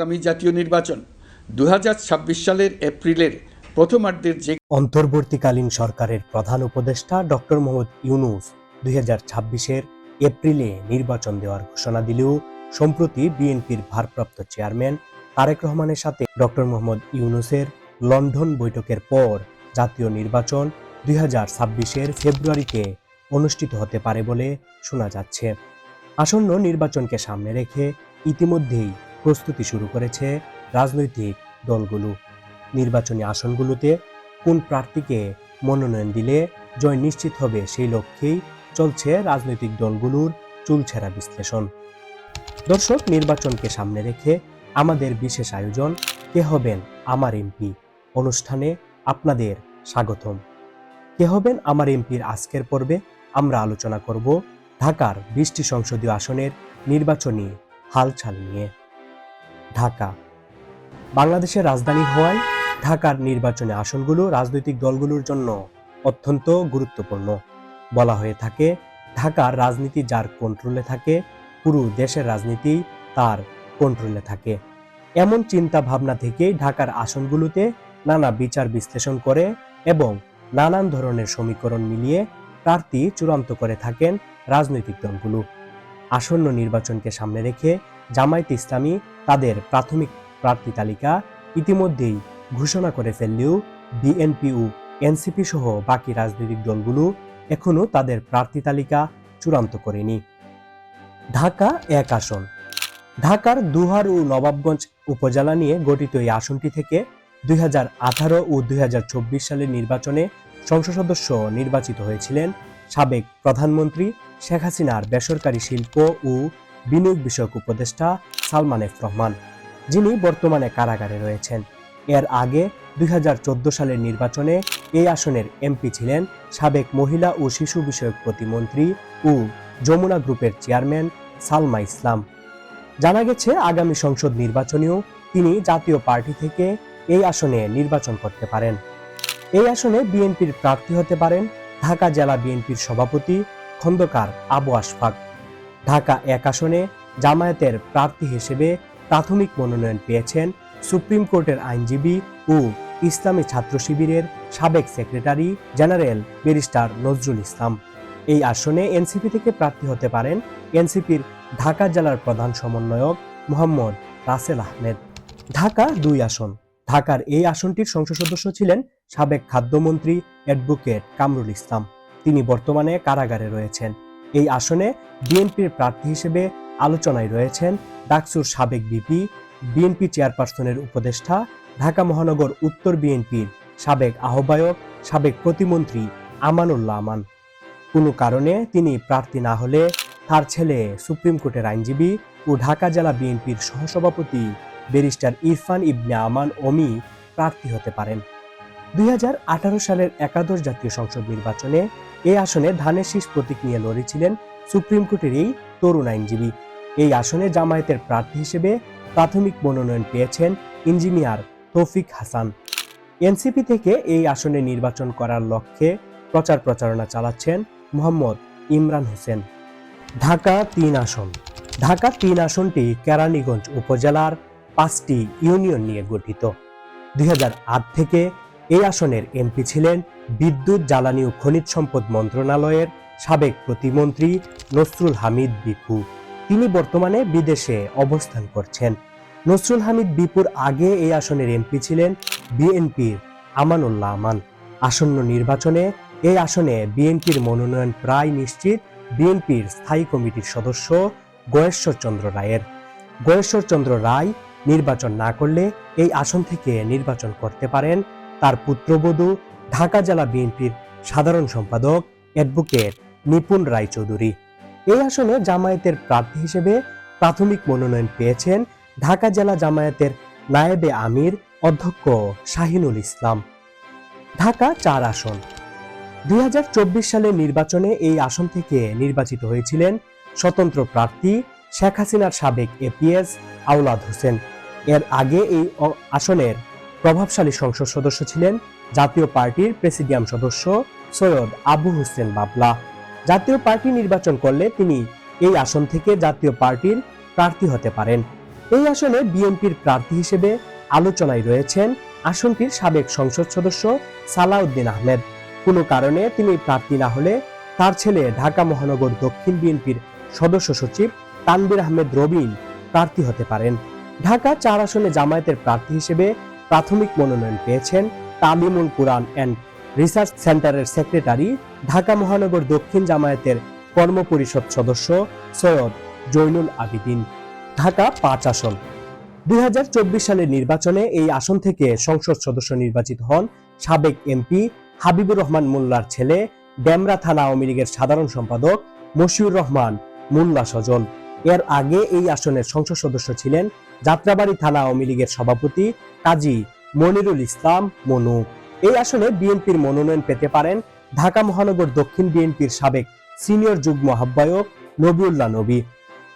আগামী জাতীয় নির্বাচন। দু সালের এপ্রিলের প্রথমার্ধের যে অন্তর্বর্তীকালীন সরকারের প্রধান উপদেষ্টা ডক্টর মোহাম্মদ ইউনুস দুই হাজার ছাব্বিশের এপ্রিলে নির্বাচন দেওয়ার ঘোষণা দিলেও সম্প্রতি বিএনপির ভারপ্রাপ্ত চেয়ারম্যান তারেক রহমানের সাথে ডক্টর মোহাম্মদ ইউনুসের লন্ডন বৈঠকের পর জাতীয় নির্বাচন দুই হাজার ছাব্বিশের ফেব্রুয়ারিতে অনুষ্ঠিত হতে পারে বলে শোনা যাচ্ছে। আসন্ন নির্বাচনকে সামনে রেখে ইতিমধ্যেই প্রস্তুতি শুরু করেছে রাজনৈতিক দলগুলো। নির্বাচনী আসনগুলোতে কোন প্রার্থীকে মনোনয়ন দিলে জয় নিশ্চিত হবে সেই লক্ষ্যেই চলছে রাজনৈতিক দলগুলোর চুলছেরা বিশ্লেষণ। দর্শক, নির্বাচনকে সামনে রেখে আমাদের বিশেষ আয়োজন, কে হবেন আমার এমপি? অনুষ্ঠানে আপনাদের স্বাগতম। কে হবেন আমার এমপির আজকের পর্বে আমরা আলোচনা করব ঢাকার বিশটি সংসদীয় আসনের নির্বাচনী হালচাল নিয়ে। ঢাকা। বাংলাদেশের রাজধানী হওয়ায় ঢাকার নির্বাচনী আসনগুলো রাজনৈতিক দলগুলোর জন্য অত্যন্ত গুরুত্বপূর্ণ। বলা হয়ে থাকে, ঢাকার রাজনীতি যার কন্ট্রোলে থাকে, পুরো দেশের রাজনীতি তার কন্ট্রোলে থাকে। এমন চিন্তা ভাবনা থেকেই ঢাকার আসনগুলোতে নানা বিচার বিশ্লেষণ করে এবং নানান ধরনের সমীকরণ মিলিয়ে প্রার্থী চূড়ান্ত করে থাকেন রাজনৈতিক দলগুলো। আসন্ন নির্বাচনকে সামনে রেখে জামায়াত ইসলামী প্রাথমিক প্রার্থী তালিকা ইতিমধ্যেই ঘোষণা করে ফেললেও বিএনপি ও এনসিপি সহ বাকি রাজনৈতিক দলগুলো এখনও তাদের প্রার্থী তালিকা চূড়ান্ত করেনি। ঢাকা এক আসন। ঢাকার দুহার ও নবাবগঞ্জ উপজেলা নিয়ে গঠিত এই আসনটি থেকে দুই হাজার আঠারো ও দুই হাজার চব্বিশ সালের নির্বাচনে সংসদ সদস্য নির্বাচিত হয়েছিলেন সাবেক প্রধানমন্ত্রী শেখ হাসিনার বেসরকারি শিল্প ও বিনিয়োগ বিষয়ক উপদেষ্টা সালমান এফ রহমান, যিনি বর্তমানে কারাগারে রয়েছেন। এর আগে দুই হাজার চোদ্দ সালের নির্বাচনে এই আসনের এমপি ছিলেন সাবেক মহিলা ও শিশু বিষয়ক প্রতিমন্ত্রী ও যমুনা গ্রুপের চেয়ারম্যান সালমা ইসলাম। জানা গেছে, আগামী সংসদ নির্বাচনেও তিনি জাতীয় পার্টি থেকে এই আসনে নির্বাচন করতে পারেন। এই আসনে বিএনপির প্রার্থী হতে পারেন ঢাকা জেলা বিএনপির সভাপতি খন্দকার আবু আশফাক। ঢাকা এক আসনে জামায়াতের প্রার্থী হিসেবে প্রাথমিক মনোনয়ন পেয়েছেন সুপ্রিম কোর্টের আইনজীবী ও ইসলামী ছাত্র শিবিরের সাবেক secretary general barrister Nazrul Islam. এই আসনে এনসিপি থেকে প্রার্থী হতে পারেন এনসিপির ঢাকা জেলার প্রধান সমন্বয়ক মোহাম্মদ রাসেল আহমেদ। ঢাকা দুই আসন। ঢাকার এই আসনটির সংসদ সদস্য ছিলেন সাবেক খাদ্যমন্ত্রী অ্যাডভোকেট কামরুল ইসলাম। তিনি বর্তমানে কারাগারে রয়েছেন। এই আসনে বিএনপির প্রার্থী হিসেবে আলোচনায় রয়েছেন ডাকসুর সাবেক বিপি, বিএনপি চেয়ারপারসনের উপদেষ্টা, ঢাকা মহানগর উত্তর বিএনপির সাবেক আহ্বায়ক, সাবেক প্রতিমন্ত্রী আমানুল্লাহ আমান। কোনো কারণে তিনি প্রার্থী না হলে তার ছেলে সুপ্রিম কোর্টের আইনজীবী ও ঢাকা জেলা বিএনপির সহসভাপতি ব্যারিস্টার ইরফান ইবনে আমান ওমি প্রার্থী হতে পারেন। দুই হাজার আঠারো সালের একাদশ জাতীয় সংসদ নির্বাচনে এ আসনে ধানের শীষ প্রতীক নিয়ে লড়েছিলেন সুপ্রিম কোর্টের এই তরুণ আইনজীবী। এই আসনে জামায়াতের প্রার্থী হিসেবে প্রাথমিক মনোনয়ন পেয়েছেন ইঞ্জিনিয়ার তৌফিক হাসান। এনসিপি থেকে এই আসনে নির্বাচন করার লক্ষ্যে প্রচার প্রচারণা চালাচ্ছেন মোহাম্মদ ইমরান হোসেন। ঢাকা তিন আসন। ঢাকা তিন আসনটি কেরানীগঞ্জ উপজেলার পাঁচটি ইউনিয়ন নিয়ে গঠিত। দুই হাজার আট থেকে এই আসনের এমপি ছিলেন বিদ্যুৎ, জ্বালানি ও খনিজ সম্পদ মন্ত্রণালয়ের সাবেক প্রতিমন্ত্রী নসরুল হামিদ বিপু। তিনি বর্তমানে বিদেশে অবস্থান করছেন। নসরুল হামিদ বিপুর আগে এই আসনের এমপি ছিলেন, বিএনপির আমানুল্লাহ আমান। আসন্ন নির্বাচনে এই আসনে বিএনপির মনোনয়ন প্রায় নিশ্চিত, বিএনপির স্থায়ী কমিটির সদস্য গয়েশ্বর চন্দ্র রায়ের। গয়েশ্বর চন্দ্র রায় নির্বাচন না করলে এই আসন থেকে নির্বাচন করতে পারেন তার পুত্রবধূ ঢাকা জেলা বিএনপির সাধারণ সম্পাদক অ্যাডভোকেট নিপুণ রায়চৌধুরী। এই আসনে জামায়াতের প্রার্থী হিসেবে প্রাথমিক মনোনয়ন পেয়েছেন ঢাকা জেলা জামায়াতের নায়েবে আমির, অধ্যক্ষ শাহিনুল ইসলাম। ঢাকা চার আসন। দুই সালের নির্বাচনে এই আসন থেকে নির্বাচিত হয়েছিলেন স্বতন্ত্র প্রার্থী শেখ হাসিনার সাবেক এপিএস আওলাদ হোসেন। এর আগে এই আসনের প্রভাবশালী সংসদ সদস্য ছিলেন জাতীয় পার্টির প্রেসিডিয়াম সদস্য সৈয়দ আবু হোসেন বাবলা। জাতীয় পার্টি নির্বাচন করলে তিনি এই আসন থেকে জাতীয় পার্টির প্রার্থী হতে পারেন। এই আসনে বিএনপির প্রার্থী হিসেবে আলোচনায় রয়েছেন আসনটির সাবেক সংসদ সদস্য সালাউদ্দিন আহমেদ। কোনো কারণে তিনি প্রার্থী না হলে তার ছেলে ঢাকা মহানগর দক্ষিণ বিএনপির সদস্য সচিব তানবির আহমেদ রবিন প্রার্থী হতে পারেন। ঢাকা চার আসনে জামায়াতের প্রার্থী হিসেবে প্রাথমিক মনোনয়ন পেয়েছেন তালিমুল কুরআন অ্যান্ড রিসার্চ সেন্টারের সেক্রেটারি, ঢাকা মহানগর দক্ষিণ জামায়াতের কর্মপরিষদ সদস্য সৈয়দ জৈনুল আবিদিন। ঢাকা পাঁচ আসন। দুই সালের নির্বাচনে এই আসন থেকে সংসদ সদস্য নির্বাচিত হন সাবেক এমপি হাবিবুর রহমান মোল্লার ছেলে, ডেমরা থানা আওয়ামী লীগের সাধারণ সম্পাদক মশিউর রহমান মোল্লা সজল। এর আগে এই আসনের সংসদ সদস্য ছিলেন যাত্রাবাড়ি থানা আওয়ামী লীগের সভাপতি কাজী মনিরুল ইসলাম মনু। এই আসনে বিএনপির মনোনয়ন পেতে পারেন ঢাকা মহানগর দক্ষিণ বিএনপির সাবেক সিনিয়র যুগ্ম আহ্বায়ক নবিউল্লাহ নবী।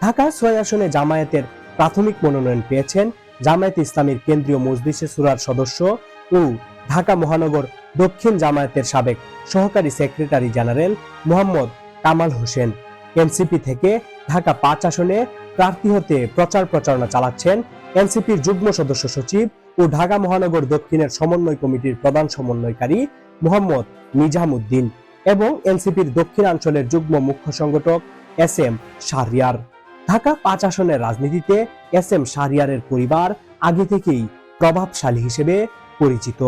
ঢাকা ছয় আসনে জামায়াতের প্রাথমিক মনোনয়ন পেয়েছেন জামায়াত ইসলামীর কেন্দ্রীয় মজলিসে সুরার সদস্য ও ঢাকা মহানগর দক্ষিণ জামায়াতের সাবেক সহকারী secretary general Mohammad Kamal Hossain. NCP থেকে ঢাকা পাঁচ আসনে প্রার্থী হতে প্রচার প্রচারণা চালাচ্ছেন এনসিপির যুগ্ম সদস্য সচিব ও ঢাকা মহানগর দক্ষিণের সমন্বয় কমিটির প্রধান সমন্বয়কারী মোহাম্মদ নিজামুদ্দিন এবং এনসিপির দক্ষিণাঞ্চলের যুগ্ম মুখ্য সংগঠক এস এম শাহরিয়ার। ঢাকা পাঁচ আসনের রাজনীতিতে এস এম শাহরিয়ারের পরিবার আগে থেকেই প্রভাবশালী হিসেবে পরিচিত।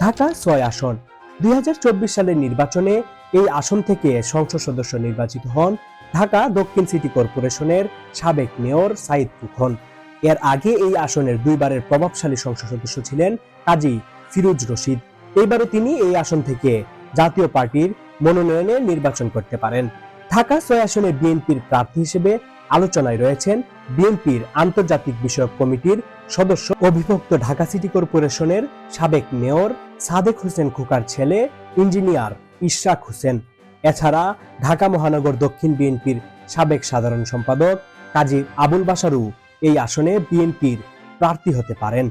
ঢাকা ছয় আসন। দুই হাজার চব্বিশ সালের নির্বাচনে এই আসন থেকে সংসদ সদস্য নির্বাচিত হন ঢাকা দক্ষিণ সিটি কর্পোরেশনের সাবেক মেয়র সাইদ ফুখন এর আগে এই আসনের দুইবারের প্রভাবশালী সংসদ সদস্য ছিলেন কাজী ফিরোজ রশিদ। এইবারও তিনি এই আসন থেকে জাতীয় পার্টির মনোনয়নে নির্বাচন করতে পারেন। ঢাকা ছয় আসনে বিএনপির প্রার্থী হিসেবে আলোচনায় রয়েছেন বিএনপির আন্তর্জাতিক বিষয়ক কমিটির সদস্য অবিভক্ত ঢাকা সিটি কর্পোরেশনের সাবেক মেয়র সাদেক হোসেন খোকার ছেলে ইঞ্জিনিয়ার ইশরাক হোসেন। এছাড়া ঢাকা মহানগর দক্ষিণ বিএনপির সাবেক সাধারণ সম্পাদক কাজী আবুল বাসারু এই আসনে বিএনপির প্রার্থী হতে পারেন।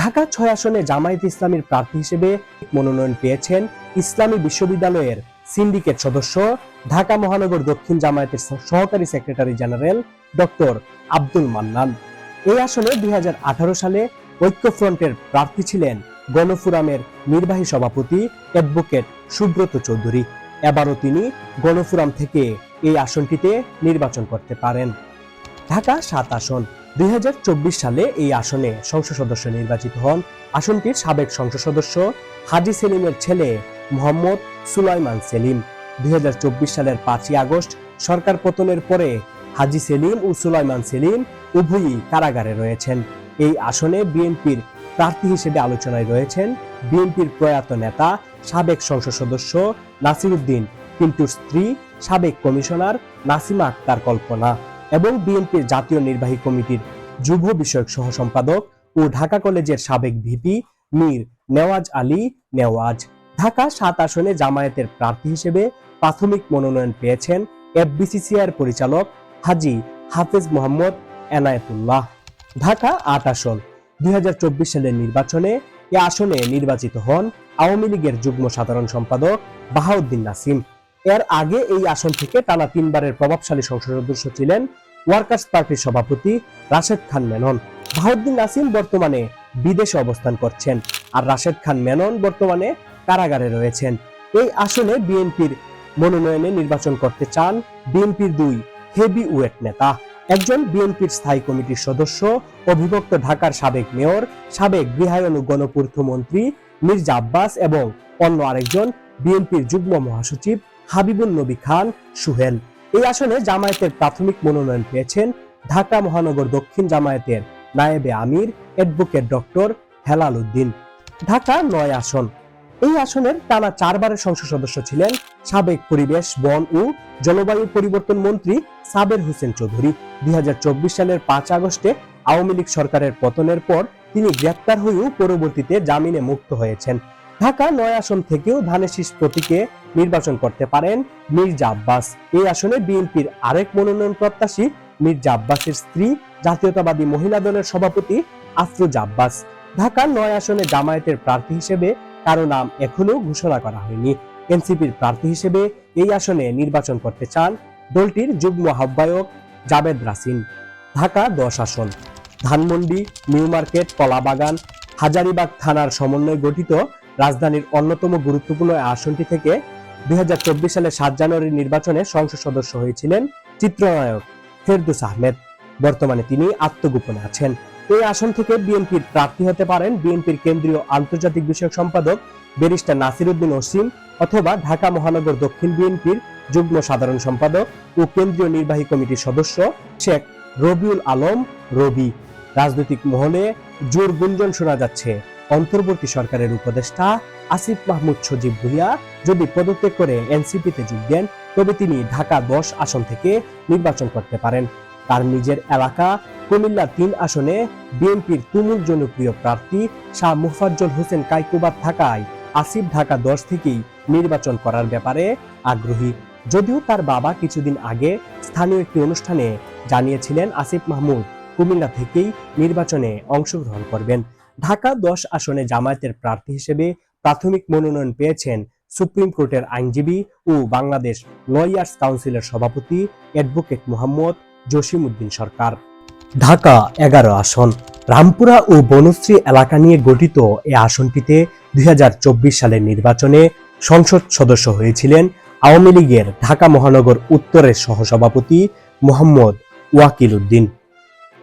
ঢাকা ছয় আসনে জামায়াত ইসলামীর প্রার্থী হিসেবে মনোনয়ন পেয়েছেন ইসলামী বিশ্ববিদ্যালয়ের সিন্ডিকেট সদস্য, ঢাকা মহানগর দক্ষিণ জামায়াতের সহকারী secretary general doctor Abdul Mannan. এই আসনে দুই হাজার আঠারো সালে ঐক্যফ্রন্টের প্রার্থী ছিলেন গণফোরামের নির্বাহী সভাপতি অ্যাডভোকেট সুব্রত চৌধুরী। এবারও তিনি গণফোরাম থেকে এই আসনটিতে নির্বাচন করতে পারেন। ঢাকা সাত আসন। দুই হাজার চব্বিশ সালে এই আসনে সংসদ সদস্য নির্বাচিত হন। আসনটির সাবেক সংসদ সদস্য হাজি সেলিমের ছেলে মোহাম্মদ সুলাইমান সেলিম। দুই সালের পাঁচই আগস্ট সরকার পতনের পরে হাজি সেলিম ও সুলাইমান সেলিম উভয়ই কারাগারে রয়েছেন। এই আসনে বিএনপির প্রার্থী হিসেবে আলোচনায় রয়েছেন বিএনপির প্রয়াত নেতা, সাবেক সংসদ সদস্য নাসিরুদ্দিন পিন্টুর স্ত্রী, সাবেক কমিশনার নাসিমা আক্তার কল্পনা। এবং বিএনপির জাতীয় নির্বাহী কমিটির যুব বিষয়ক সহ সম্পাদক ও ঢাকা কলেজের সাবেক ভিপি মীর নেওয়াজ আলী নেওয়াজ। ঢাকা সাত আসনে জামায়াতের প্রার্থী হিসেবে প্রাথমিক মনোনয়ন পেয়েছেন এফবিসিসিআর পরিচালক হাজি হাফেজ মোহাম্মদ এনায়েতুল্লাহ। ঢাকা আট আসন, দুই হাজার চব্বিশ সালের নির্বাচনে এ আসনে নির্বাচিত হন আওয়ামী লীগের যুগ্ম সাধারণ সম্পাদক বাহাউদ্দিন নাসিম। এর আগে এই আসন থেকে টানা তিনবারের প্রভাবশালী সংসদ সদস্য ছিলেন ওয়ার্কার্স পার্টির সভাপতি রাশেদ খান মেনন। বাহাউদ্দিন নাসিম বর্তমানে বিদেশে অবস্থান করছেন আর রাশেদ খান মেনন বর্তমানে কারাগারে রয়েছেন। এই আসনে বিএনপির মনোনয়নে নির্বাচন করতে চান বিএনপির দুই হেভি ওয়েট নেতা। একজন বিএনপির স্থায়ী কমিটির সদস্য, অবিভক্ত ঢাকার সাবেক মেয়র, সাবেক গৃহায়ন ও গণপূর্ত মন্ত্রী মির্জা আব্বাস এবং অন্য আরেকজন বিএনপির যুগ্ম মহাসচিব হাবিবুল নবী খান সুহেল। এই আসনে জামায়াতের প্রাথমিক মনোনয়ন পেয়েছেন ঢাকা মহানগর দক্ষিণ জামায়াতের নায়েবে আমির, অ্যাডভোকেট ডক্টর হেলাল উদ্দিন। ঢাকা নয় আসন। এই আসনের টানা চারবারের সংসদ সদস্য ছিলেন সাবেক পরিবেশ, বন ও জলবায়ু পরিবর্তন মন্ত্রী সাবের হোসেন চৌধুরী। দুই হাজার চব্বিশ সালের পাঁচ আগস্টে আওয়ামী লীগ সরকারের পতনের পর তিনি গ্রেপ্তার হয়েও পরবর্তীতে জামিনে মুক্ত হয়েছেন। ঢাকা নয় আসন থেকেও ধানের শীষ প্রতীকে নির্বাচন করতে পারেন মির্জা আব্বাস। এই আসনে বিএনপির আরেক মনোনয়ন প্রত্যাশী মির্জা আব্বাসের স্ত্রী, জাতীয়তাবাদী মহিলা দলের সভাপতি আফরোজ আব্বাস। ঢাকার নয় আসনে জামায়াতের প্রার্থী হিসেবে কারও নাম এখনও ঘোষণা করা হয়নি। এনসিপির প্রার্থী হিসেবে এই আসনে নির্বাচন করতে চান দলটির যুগ্ম আহ্বায়ক জাবেদ রাসিন। ঢাকা দশ আসন, ধানমন্ডি, নিউ মার্কেট, কলাবাগান, হাজারিবাগ থানার সমন্বয়ে গঠিত রাজধানীর অন্যতম গুরুত্বপূর্ণ আসনটি থেকে দুই সালের সাত জানুয়ারি নির্বাচনে সংসদ সদস্য হয়েছিলেন চিত্রনায়ক ফেরদুস আহমেদ। বর্তমানে তিনি আত্মগোপনে আছেন। এই আসন থেকে বিএনপির প্রার্থী হতে পারেন বিএনপির কেন্দ্রীয় আন্তর্জাতিক বিষয়ক সম্পাদক ব্যারিস্টার নাসিরউদ্দিন ওসিম অথবা ঢাকা মহানগর দক্ষিণ বিএনপির যুগ্ম সাধারণ সম্পাদক ও কেন্দ্রীয় নির্বাহী কমিটির সদস্য শেখ রবিউল আলম রবি। রাজনৈতিক মহলে জোর গুঞ্জন শোনা যাচ্ছে। অন্তর্বর্তী সরকারের উপদেষ্টা আসিফ মাহমুদ সজীব ভুইয়া যদি পদত্যাগ করে এনসিপিতে যোগ দেন, তবে তিনি ঢাকা দশ আসন থেকে নির্বাচন করতে পারেন। তার নিজের এলাকা কুমিল্লা তিন আসনে বিএনপির তুমুল জনপ্রিয় প্রার্থী শাহ মুফাজ্জল হোসেন কাইকুবাদ থাকায় আসিফ ঢাকা দশ থেকেই নির্বাচন করার ব্যাপারে আগ্রহী। যদিও তার বাবা কিছুদিন আগে স্থানীয় একটি অনুষ্ঠানে জানিয়েছিলেন, আসিফ মাহমুদ কুমিল্লা থেকেই নির্বাচনে অংশগ্রহণ করবেন। ঢাকা দশ আসনে জামায়াতের প্রার্থী হিসেবে প্রাথমিক মনোনয়ন পেয়েছেন সুপ্রিম কোর্টের আইনজীবী ও বাংলাদেশ লয়ার্স কাউন্সিলের সভাপতি অ্যাডভোকেট মোহাম্মদ জসিম উদ্দিন সরকার। ঢাকা এগারো আসন। রামপুরা ও বনশ্রী এলাকা নিয়ে গঠিত এই আসনটিতে দুই হাজার চব্বিশ সালের নির্বাচনে সংসদ সদস্য হয়েছিলেন আওয়ামী লীগের ঢাকা মহানগর উত্তরের সহসভাপতি মোহাম্মদ ওয়াকিল উদ্দিন।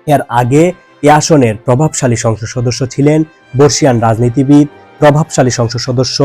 এর আগে এ আসনের প্রভাবশালী সংসদ সদস্য ছিলেন বর্ষিয়ান রাজনীতিবিদ, প্রভাবশালী সংসদ সদস্য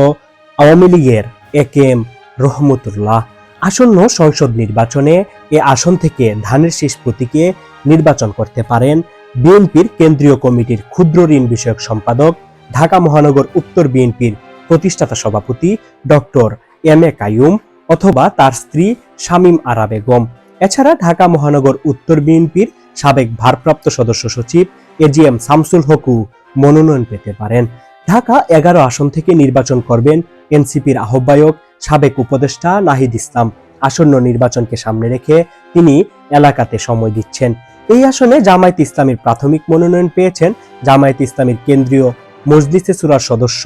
আওয়ামী লীগের এ কে এম রহমতুল্লাহ। আসন্ন সংসদ নির্বাচনে এ আসন থেকে ধানের শীষ প্রতীকে নির্বাচন করতে পারেন বিএনপির কেন্দ্রীয় কমিটির ক্ষুদ্র ঋণ বিষয়ক সম্পাদক, ঢাকা মহানগর উত্তর বিএনপির প্রতিষ্ঠাতা সভাপতি ডক্টর এম এ কাইয়ুম অথবা তার স্ত্রী শামীম আরা বেগম। এছাড়া ঢাকা মহানগর উত্তর বিএনপির সাবেক ভারপ্রাপ্ত সদস্য সচিব এজিএম শামসুল হকু মনোনয়ন পেতে পারেন। ঢাকা এগারো আসন থেকে নির্বাচন করবেন এনসিপির আহ্বায়ক সাবেক উপদেষ্টা নাহিদ ইসলাম। আসন্ন নির্বাচনকে সামনে রেখে তিনি এলাকাতে সময় দিচ্ছেন। এই আসনে জামায়াত ইসলামীর প্রাথমিক মনোনয়ন পেয়েছেন জামায়াত ইসলামীর কেন্দ্রীয় মজলিসে সুরার সদস্য,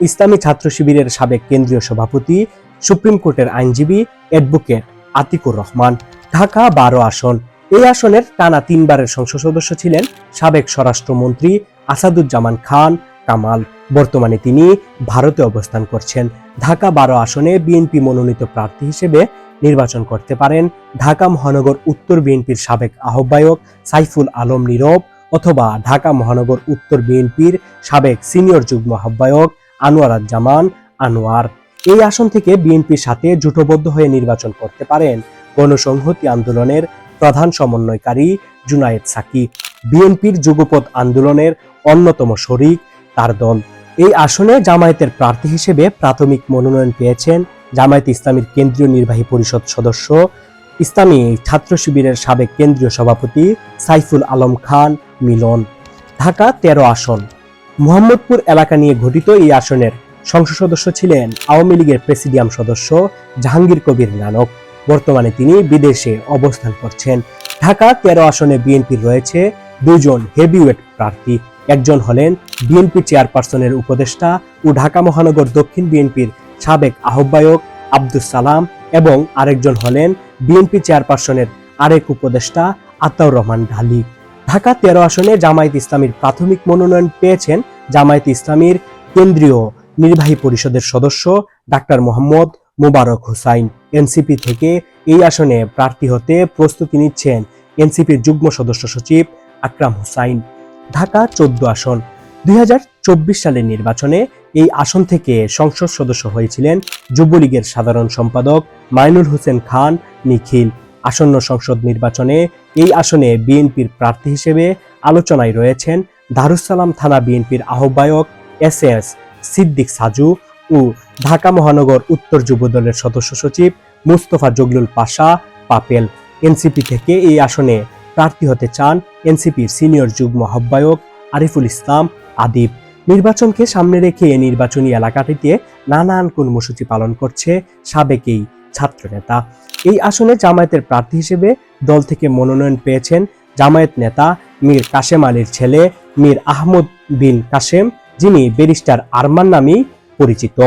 ইসলামী ছাত্র শিবিরের সাবেক কেন্দ্রীয় সভাপতি, সুপ্রিম কোর্টের আইনজীবী, অ্যাডভোকেট আতিকুর রহমান। ঢাকা বারো আসন। এই আসনের টানা তিনবারের সংসদ সদস্য ছিলেন সাবেক স্বরাষ্ট্রমন্ত্রী আসাদুজ্জামান খান, কামাল। বর্তমানে তিনি ভারতে অবস্থান করছেন। ঢাকা বারো আসনে বিএনপি মনোনীত প্রার্থী হিসেবে নির্বাচন করতে পারেন ঢাকা মহানগর উত্তর বিএনপির সাবেক আহ্বায়ক সাইফুল আলম নীরব অথবা ঢাকা মহানগর উত্তর বিএনপির সাবেক সিনিয়র যুগ্ম আহ্বায়ক আনোয়ারাজ্জামান আনোয়ার। এই আসন থেকে বিএনপির সাথে জোটবদ্ধ হয়ে নির্বাচন করতে পারেন। গণসংহতি আন্দোলনের প্রধান সমন্বয়কারী জুনায়েদ সাকি বিএনপির যুগপথ আন্দোলনের অন্যতম শরিক তার দল। এই আসনে জামায়াতের প্রার্থী হিসেবে প্রাথমিক মনোনয়ন পেয়েছেন জামায়াত ইসলামীর কেন্দ্রীয় নির্বাহী পরিষদ সদস্য, ইসলামী ছাত্র শিবিরের সাবেক কেন্দ্রীয় সভাপতি সাইফুল আলম খান মিলন। ঢাকা তেরো আসন। মোহাম্মদপুর এলাকা নিয়ে গঠিত এই আসনের সংসদ সদস্য ছিলেন আওয়ামী লীগের প্রেসিডিয়াম সদস্য জাহাঙ্গীর কবির নানক। বর্তমানে তিনি বিদেশে অবস্থান করছেন। ঢাকা তেরো আসনে বিএনপির রয়েছে দুজন হেভিওয়েট প্রার্থী। একজন হলেন বিএনপি চেয়ারপারসনের উপদেষ্টা ও ঢাকা মহানগর দক্ষিণ বিএনপির সাবেক আহ্বায়ক আব্দুস সালাম এবং আরেকজন হলেন বিএনপি চেয়ারপারসনের আরেক উপদেষ্টা আতাউর রহমান ঢালি। ঢাকা তেরো আসনে জামায়াত ইসলামীর প্রাথমিক মনোনয়ন পেয়েছেন জামায়াত ইসলামীর কেন্দ্রীয় নির্বাহী পরিষদের সদস্য ডাক্তার মোহাম্মদ মোবারক হুসাইন। এনসিপি থেকে এই আসনে প্রার্থী হতে প্রস্তুতি নিচ্ছেন এনসিপির যুগ্ম সদস্য সচিব আকরাম হুসাইন। ঢাকা চোদ্দ আসন। দুই হাজার চব্বিশ সালের নির্বাচনে এই আসন থেকে সংসদ সদস্য হয়েছিলেন যুবলীগের সাধারণ সম্পাদক মাইনুল হোসেন খান নিখিল। আসন্ন সংসদ নির্বাচনে এই আসনে বিএনপির প্রার্থী হিসেবে আলোচনায় রয়েছেন দারুসালাম থানা বিএনপির আহ্বায়ক এস এস সিদ্দিক সাজু ও ঢাকা মহানগর উত্তর যুব দলের সদস্য সচিব মুস্তফা জগলুল পাশা, পাপেল এনসিপি থেকে এই আসনে প্রার্থী হতে চান এনসিপির সিনিয়র যুগ্ম আহ্বায়ক আরিফুল ইসলাম আদিব। নির্বাচনকে সামনে রেখে নির্বাচনী এলাকাটিতে নানান কর্মসূচি পালন করছে সাবেক এই ছাত্রনেতা। এই আসনে জামায়াতের প্রার্থী হিসেবে দল থেকে মনোনয়ন পেয়েছেন জামায়াত নেতা মীর কাশেম আলীর ছেলে, মীর আহমদ বিন কাশেম, যিনি ব্যারিস্টার আরমান নামেই পরিচিত।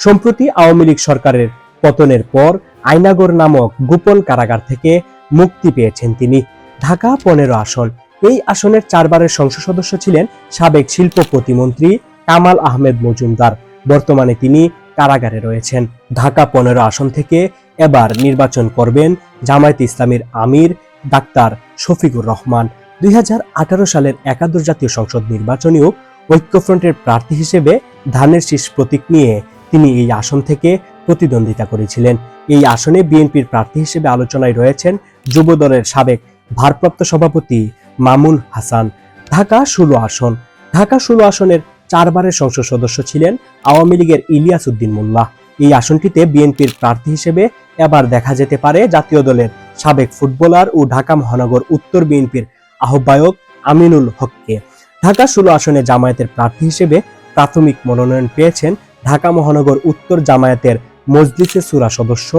সম্প্রতি আওয়ামী লীগ সরকারের পতনের পর আইনাগর নামক গোপন কারাগার থেকে মুক্তি পেয়েছেন তিনি। ঢাকা, পনেরো আসন এই আসনের চারবারের সংসদ সদস্য ছিলেন সাবেক শিল্প প্রতিমন্ত্রী কামাল আহমেদ মজুমদার। বর্তমানে তিনি কারাগারে রয়েছেন। ঢাকা, পনেরো আসন থেকে এবার নির্বাচন করবেন জামায়াত ইসলামীর আমির ডাক্তার শফিকুর রহমান। দুই হাজার আঠারো সালের একাদশ জাতীয় সংসদ নির্বাচনেও ঐক্যফ্রন্টের প্রার্থী হিসেবে ধানের শীষ প্রতীক নিয়ে তিনি এই আসন থেকে প্রতিদ্বন্দ্বিতা করেছিলেন। এই আসনে বিএনপির প্রার্থী হিসেবে আলোচনায় রয়েছেন যুব দলের সাবেক ভারপ্রাপ্ত সভাপতি মামুন হাসান। ঢাকা ষোলো আসন। ঢাকা ষোলো আসনের চারবারের সংসদ সদস্য ছিলেন আওয়ামী লীগের ইলিয়াস উদ্দিন মোল্লা। এই আসনটিতে বিএনপির প্রার্থী হিসেবে এবার দেখা যেতে পারে জাতীয় দলের সাবেক ফুটবলার ও ঢাকা মহানগর উত্তর বিএনপির আহ্বায়ক আমিনুল হককে। ঢাকা ষোলো আসনে জামায়াতের প্রার্থী হিসেবে প্রাথমিক মনোনয়ন পেয়েছেন ঢাকা মহানগর উত্তর জামায়াতের মজলিসে সুরা সদস্য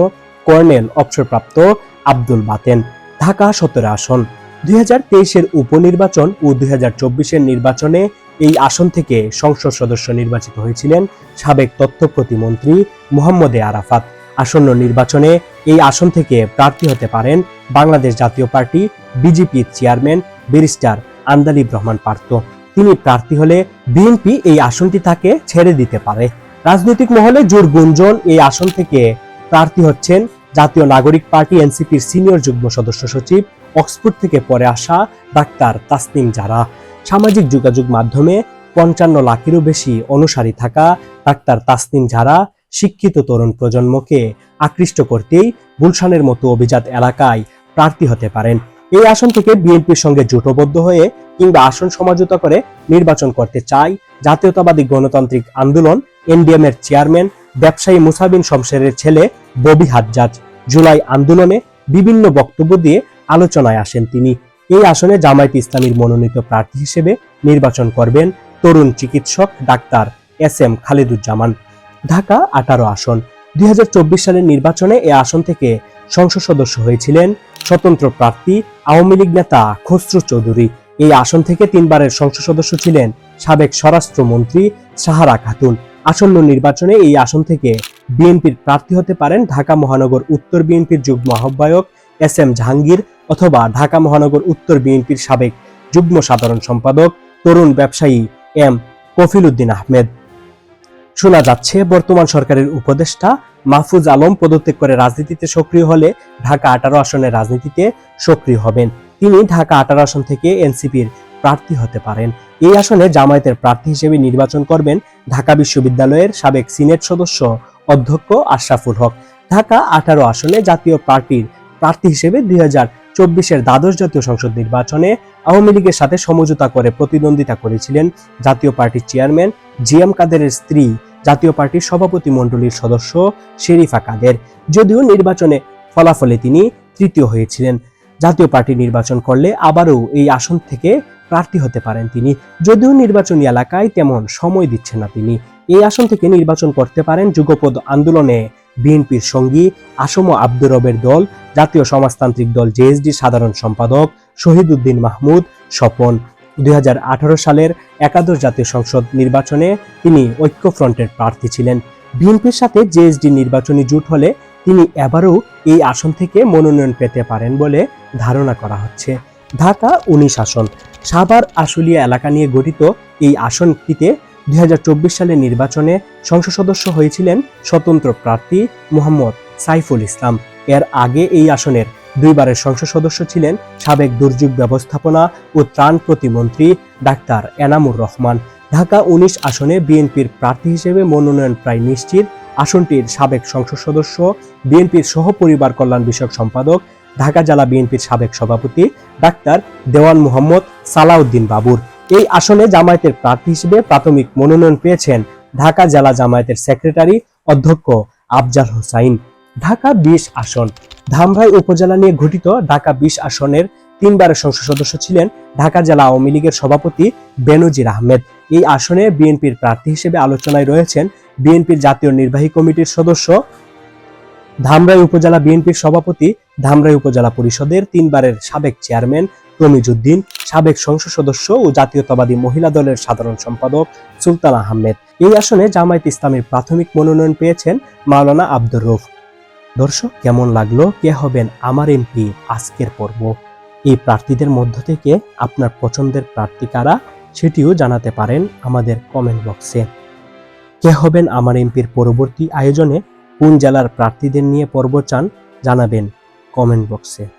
কর্নেল অবসরপ্রাপ্ত আব্দুল বাতেন। ঢাকা সতেরো আসন। দুই হাজার তেইশের উপনির্বাচন ও দুই হাজার চব্বিশের নির্বাচনে এই আসন থেকে সংসদ সদস্য নির্বাচিত হয়েছিলেন সাবেক তথ্য প্রতিমন্ত্রী মোহাম্মদ আরাফাত। আসন্ন নির্বাচনে এই আসন থেকে প্রার্থী হতে পারেন বাংলাদেশ জাতীয় পার্টি বিজেপির চেয়ারম্যান ব্যারিস্টার আন্দালিব রহমান পার্থ। তিনি প্রার্থী হলে বিএনপি এই আসনটি তাকে ছেড়ে দিতে পারে। রাজনৈতিক মহলে জোর গুঞ্জন এই আসন থেকে প্রার্থী হচ্ছেন জাতীয় নাগরিক পার্টি এনসিপির সিনিয়র যুগ্ম সদস্য সচিব, অক্সফোর্ড থেকে পরে আসা ডাক্তার তাসনিম জারা। সামাজিক যোগাযোগ মাধ্যমে পঞ্চান্ন লাখেরও বেশি অনুসারী থাকা ডাক্তার তাসনিম ঝারা শিক্ষিত তরুণ প্রজন্মকে আকৃষ্ট করতেই গুলশানের মতো অভিজাত এলাকায় প্রার্থী হতে পারেন। এই আসন থেকে বিএনপির সঙ্গে জোটবদ্ধ হয়ে কিংবা আসন সমঝোতা করে নির্বাচন করতে চায় জাতীয়তাবাদী গণতান্ত্রিক আন্দোলন, এনডিএম এর চেয়ারম্যান, ব্যবসায়ী মুসাবিন শমশেরের ছেলে ববি হাজ্জাজ। জুলাই আন্দোলনে বিভিন্ন বক্তব্য দিয়ে আলোচনায় আসেন তিনি। এই আসনে জামায়াত ইসলামীর মনোনীত প্রার্থী হিসেবে নির্বাচন করবেন তরুণ চিকিৎসক doctor S M Khaliduzzaman. Dhaka, আঠারো আসন। দুই হাজার চব্বিশ সালের নির্বাচনে এ আসন থেকে সংসদ সদস্য হয়েছিলেন স্বতন্ত্র প্রার্থী আওয়ামী লীগ নেতা খসরু চৌধুরী। এই আসন থেকে তিনবারের সংসদ সদস্য ছিলেন সাবেক স্বরাষ্ট্রমন্ত্রী সাহারা খাতুন। আসন্ন নির্বাচনে এই আসন থেকে বিএনপির প্রার্থী হতে পারেন ঢাকা মহানগর উত্তর বিএনপির যুগ্ম আহ্বায়ক এস এম জাহাঙ্গীর অথবা ঢাকা মহানগর উত্তর বিএনপির সাবেক যুগ্ম সাধারণ সম্পাদক তরুণ ব্যবসায়ী এম কফিল উদ্দিন আহমেদ। শোনা যাচ্ছে, বর্তমান সরকারের উপদেষ্টা মাহফুজ আলম পদত্যাগ করে রাজনীতিতে সক্রিয় হলে ঢাকা আঠারো আসনের রাজনীতিতে সক্রিয় হবেন। তিনি ঢাকা আঠারো আসন থেকে এনসিপির প্রার্থী হতে পারেন। এই আসনে জামায়াতের প্রার্থী হিসেবে নির্বাচন করবেন ঢাকা বিশ্ববিদ্যালয়ের সাবেক সিনেট সদস্য অধ্যক্ষ আশরাফুল হক। ঢাকা আঠারো আসনে জাতীয় পার্টির প্রার্থী হিসেবে দুই হাজার চব্বিশের দ্বাদশ জাতীয় সংসদ নির্বাচনে আওয়ামী লীগের সাথে সমঝোতা করে প্রতিদ্বন্দ্বিতা করেছিলেন জাতীয় পার্টির চেয়ারম্যান জি এম কাদেরের স্ত্রী, জাতীয় পার্টির সভাপতি মণ্ডলীর সদস্য শেরিফা কাদের। যদিও নির্বাচনে ফলাফলে তিনি তৃতীয় হয়েছিলেন। জাতীয় পার্টি নির্বাচন করলে আবারও এই আসন থেকে প্রার্থী হতে পারেন তিনি। যদিও নির্বাচনী এলাকায় তেমন সময় দিচ্ছেন না তিনি। এই আসন থেকে নির্বাচন করতে পারেন যুগপদ আন্দোলনে বিএনপির সঙ্গী আসম আব্দুর রবের দল, জাতীয় সমাজতান্ত্রিক দল জেএসডি সাধারণ সম্পাদক শহীদ উদ্দিন মাহমুদ, স্বপন। দুই হাজার আঠারো সালের একাদশ জাতীয় সংসদ নির্বাচনে তিনি ঐক্যফ্রন্টের প্রার্থী ছিলেন। বিএনপির সাথে জেএসডি নির্বাচনী জোট হলে তিনি এবারও এই আসন থেকে মনোনয়ন পেতে পারেন বলে ধারণা করা হচ্ছে। ঢাকা উনিশ আসন। সাভার আশুলিয়া এলাকা নিয়ে গঠিত এই আসনটিতে দুই সালের নির্বাচনে সংসদ সদস্য হয়েছিলেন স্বতন্ত্র প্রার্থী মোহাম্মদ সাইফুল ইসলাম। এর আগে এই আসনের দুইবারের সংসদ সদস্য ছিলেন সাবেক দুর্যোগ ব্যবস্থাপনা ও ত্রাণ প্রতিমন্ত্রী ডাক্তার এনামুর রহমান। ঢাকা উনিশ আসনে বিএনপির প্রার্থী হিসেবে মনোনয়ন প্রায় নিশ্চিত আসনটির সাবেক সংসদ সদস্য, বিএনপির সহপরিবার কল্যাণ বিষয়ক সম্পাদক, ঢাকা জেলা বিএনপির সাবেক সভাপতি ডাক্তার দেওয়ান মোহাম্মদ সালাউদ্দিন বাবুর। এই আসনে জামায়াতের প্রার্থী হিসেবে প্রাথমিক মনোনয়ন পেয়েছেন ঢাকা জেলা জামায়াতের সেক্রেটারি অধ্যক্ষ আফজাল হোসাইন। ঢাকা বিশ আসন। ধামরাই উপজেলা নিয়ে গঠিত ঢাকা বিশ আসনের তিনবারের সংসদ সদস্য ছিলেন ঢাকা জেলা আওয়ামী লীগের সভাপতি বেনজির আহমেদ। এই আসনে বিএনপির প্রার্থী হিসেবে আলোচনায় রয়েছেন বিএনপির জাতীয় নির্বাহী কমিটির সদস্য, ধামরাই উপজেলা বিএনপির সভাপতি, ধামরাই উপজেলা পরিষদের তিনবারের সাবেক চেয়ারম্যান তমিজুদ্দিন, সাবেক সংসদ সদস্য ও জাতীয়তাবাদী মহিলা দলের সাধারণ সম্পাদক সুলতান আহমেদ। এই আসনে জামায়াত ইসলামের প্রাথমিক মনোনয়ন পেয়েছেন মাওলানা আব্দুর রউফ। দর্শক, কেমন লাগল? কে হবেন আমার এমপি? আজকের পর্ব। এই প্রার্থীদের মধ্য থেকে আপনার পছন্দের প্রার্থী কারা সেটিও জানাতে পারেন আমাদের কমেন্ট বক্সে কে হবেন আমার এমপির পরবর্তী আয়োজনে, কোন জেলার প্রার্থীদের নিয়ে পর্ব চান জানাবেন কমেন্ট বক্সে